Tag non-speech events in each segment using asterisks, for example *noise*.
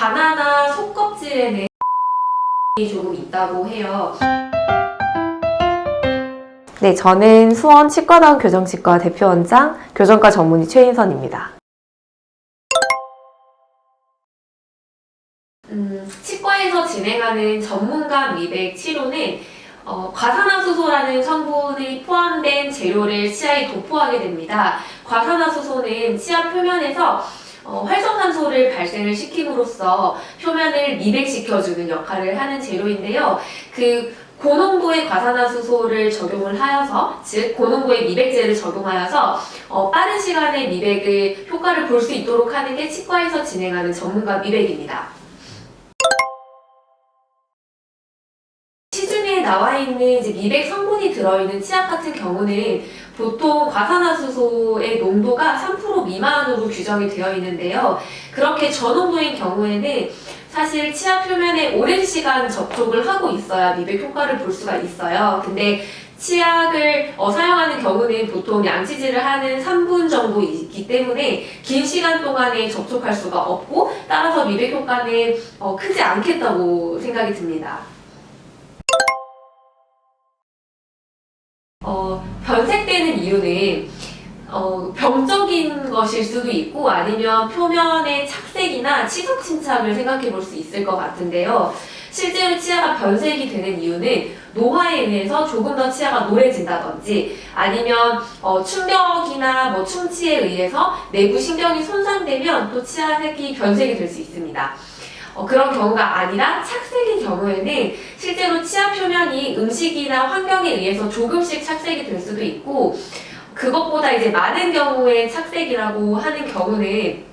바나나 속껍질에는 *laughs* 조금 있다고 해요. 네, 저는 수원 치과다운 교정치과 대표원장, 교정과 전문의 최인선입니다. 음, 치과에서 진행하는 전문가 미백 치료는 어, 과산화수소라는 성분이 포함된 재료를 치아에 도포하게 됩니다. 과산화수소는 치아 표면에서 어, 활성산소를 발생을 시킴으로써 표면을 미백시켜주는 역할을 하는 재료인데요. 그 고농도의 과산화수소를 적용을 하여서, 즉 고농도의 미백제를 적용하여서 어, 빠른 시간에 미백을 효과를 볼 수 있도록 하는 게 치과에서 진행하는 전문가 미백입니다. 나와 있는 이제 미백 성분이 들어있는 치약 같은 경우는 보통 과산화수소의 농도가 3% 미만으로 규정이 되어 있는데요. 그렇게 저농도인 경우에는 사실 치아 표면에 오랜 시간 접촉을 하고 있어야 미백 효과를 볼 수가 있어요. 근데 치약을 어, 사용하는 경우는 보통 양치질을 하는 3분 정도 있기 때문에 긴 시간 동안에 접촉할 수가 없고 따라서 미백 효과는 어, 크지 않겠다고 생각이 듭니다. 이유는 어, 병적인 것일 수도 있고 아니면 표면의 착색이나 치석 침착을 생각해 볼 수 있을 것 같은데요. 실제로 치아가 변색이 되는 이유는 노화에 의해서 조금 더 치아가 노래진다든지 아니면 어, 충격이나 뭐 충치에 의해서 내부 신경이 손상되면 또 치아색이 변색이 될 수 있습니다. 어, 그런 경우가 아니라 착색의 경우에는 실제로 치아 표면이 음식이나 환경에 의해서 조금씩 착색이 될 수도 있고 그것보다 이제 많은 경우의 착색이라고 하는 경우는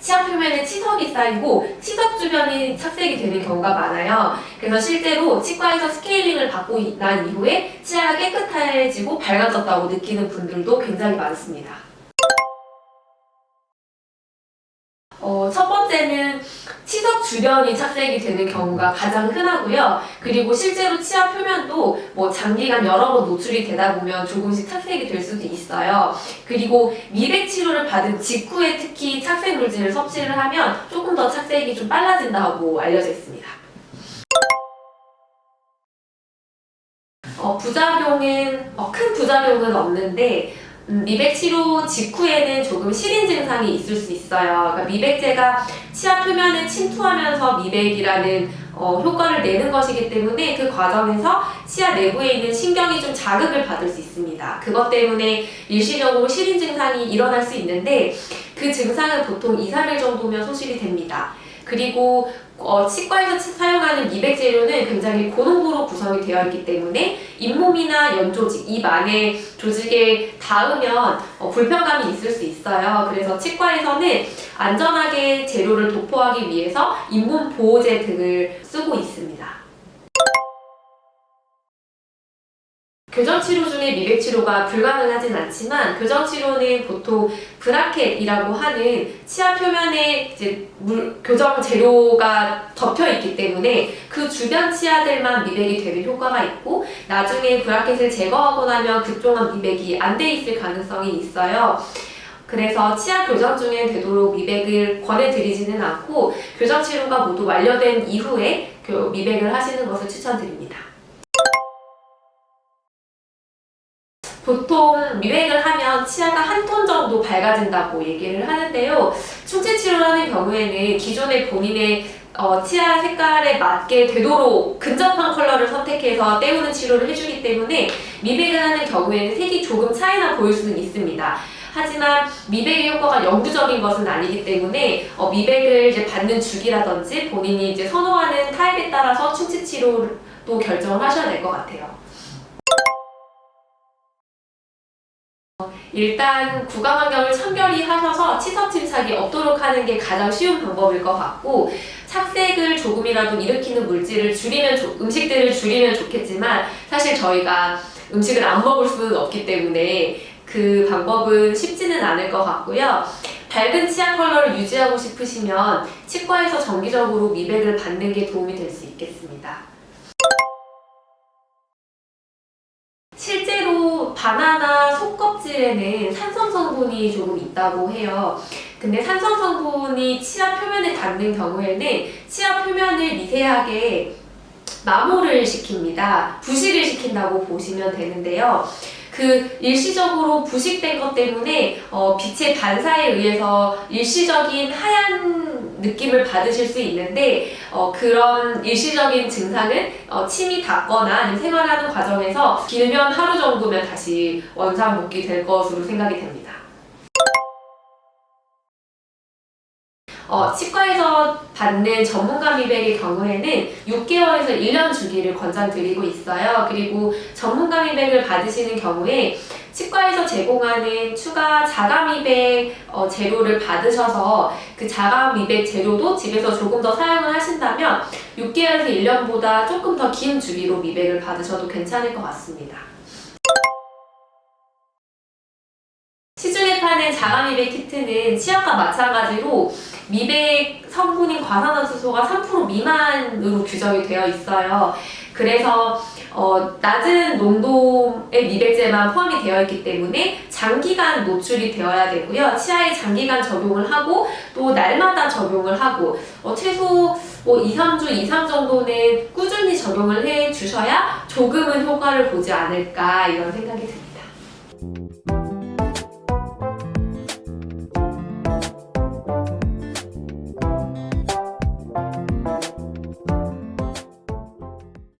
치아 표면에 치석이 쌓이고 치석 주변이 착색이 되는 경우가 많아요. 그래서 실제로 치과에서 스케일링을 받고 난 이후에 치아가 깨끗해지고 밝아졌다고 느끼는 분들도 굉장히 많습니다. 치석 주변이 착색이 되는 경우가 가장 흔하고요. 그리고 실제로 치아 표면도 뭐 장기간 여러 번 노출이 되다 보면 조금씩 착색이 될 수도 있어요. 그리고 미백 치료를 받은 직후에 특히 착색 물질을 섭취를 하면 조금 더 착색이 좀 빨라진다고 알려져 있습니다. 어, 부작용은 어, 큰 부작용은 없는데 음, 미백 치료 직후에는 조금 시린 증상이 있을 수 있어요. 그러니까 미백제가 치아 표면에 침투하면서 미백이라는 어, 효과를 내는 것이기 때문에 그 과정에서 치아 내부에 있는 신경이 좀 자극을 받을 수 있습니다. 그것 때문에 일시적으로 시린 증상이 일어날 수 있는데 그 증상은 보통 2, 3일 정도면 소실이 됩니다. 그리고 어, 치과에서 치- 사용하는 미백 재료는 굉장히 고농도로 구성이 되어 있기 때문에 잇몸이나 연조직, 입 안에 조직에 닿으면 어, 불편감이 있을 수 있어요. 그래서 치과에서는 안전하게 재료를 도포하기 위해서 잇몸 보호제 등을 쓰고 있습니다. 교정치료 중에 미백치료가 불가능하진 않지만 교정치료는 보통 브라켓이라고 하는 치아 표면에 이제 물, 교정 재료가 덮여 있기 때문에 그 주변 치아들만 미백이 되는 효과가 있고 나중에 브라켓을 제거하고 나면 그쪽만 미백이 안 돼 있을 가능성이 있어요. 그래서 치아 교정 중에 되도록 미백을 권해드리지는 않고 교정 치료가 모두 완료된 이후에 그 미백을 하시는 것을 추천드립니다. 보통 미백을 하면 치아가 한 톤 정도 밝아진다고 얘기를 하는데요. 충치 치료를 하는 경우에는 기존의 본인의 어, 치아 색깔에 맞게 되도록 근접한 컬러를 선택해서 때우는 치료를 해주기 때문에 미백을 하는 경우에는 색이 조금 차이나 보일 수는 있습니다. 하지만 미백의 효과가 영구적인 것은 아니기 때문에 어, 미백을 이제 받는 주기라든지 본인이 이제 선호하는 타입에 따라서 충치 치료도 결정을 하셔야 될 것 같아요. 일단 구강 환경을 청결히 하셔서 치석 침착이 없도록 하는 게 가장 쉬운 방법일 것 같고 착색을 조금이라도 일으키는 물질을 줄이면 좋- 음식들을 줄이면 좋겠지만 사실 저희가 음식을 안 먹을 수는 없기 때문에 그 방법은 쉽지는 않을 것 같고요. 밝은 치아 컬러를 유지하고 싶으시면 치과에서 정기적으로 미백을 받는 게 도움이 될 수 있겠습니다. 실제로 바나나 속 껍질에는 산성 성분이 조금 있다고 해요. 근데 산성 성분이 치아 표면에 닿는 경우에는 치아 표면을 미세하게 마모를 시킵니다. 부식을 시킨다고 보시면 되는데요. 그 일시적으로 부식된 것 때문에 어, 빛의 반사에 의해서 일시적인 하얀 느낌을 받으실 수 있는데 어, 그런 일시적인 증상은 어, 침이 닿거나 아니면 생활하는 과정에서 길면 하루 정도면 다시 원상 복귀 될 것으로 생각이 됩니다. 어, 치과에서 받는 전문가 미백의 경우에는 6개월에서 1년 주기를 권장드리고 있어요. 그리고 전문가 미백을 받으시는 경우에 치과에서 제공하는 추가 자가 미백 어, 재료를 받으셔서 그 자가 미백 재료도 집에서 조금 더 사용을 하신다면 6개월에서 1년보다 조금 더 긴 주기로 미백을 받으셔도 괜찮을 것 같습니다. 시중에 파는 자가 미백 키트는 치약과 마찬가지로 미백 성분인 과산화수소가 3% 미만으로 규정이 되어 있어요. 그래서 어, 낮은 농도의 미백제만 포함이 되어 있기 때문에 장기간 노출이 되어야 되고요. 치아에 장기간 적용을 하고 또 날마다 적용을 하고 어, 최소 뭐 2, 3주 이상 정도는 꾸준히 적용을 해 주셔야 조금은 효과를 보지 않을까 이런 생각이 듭니다.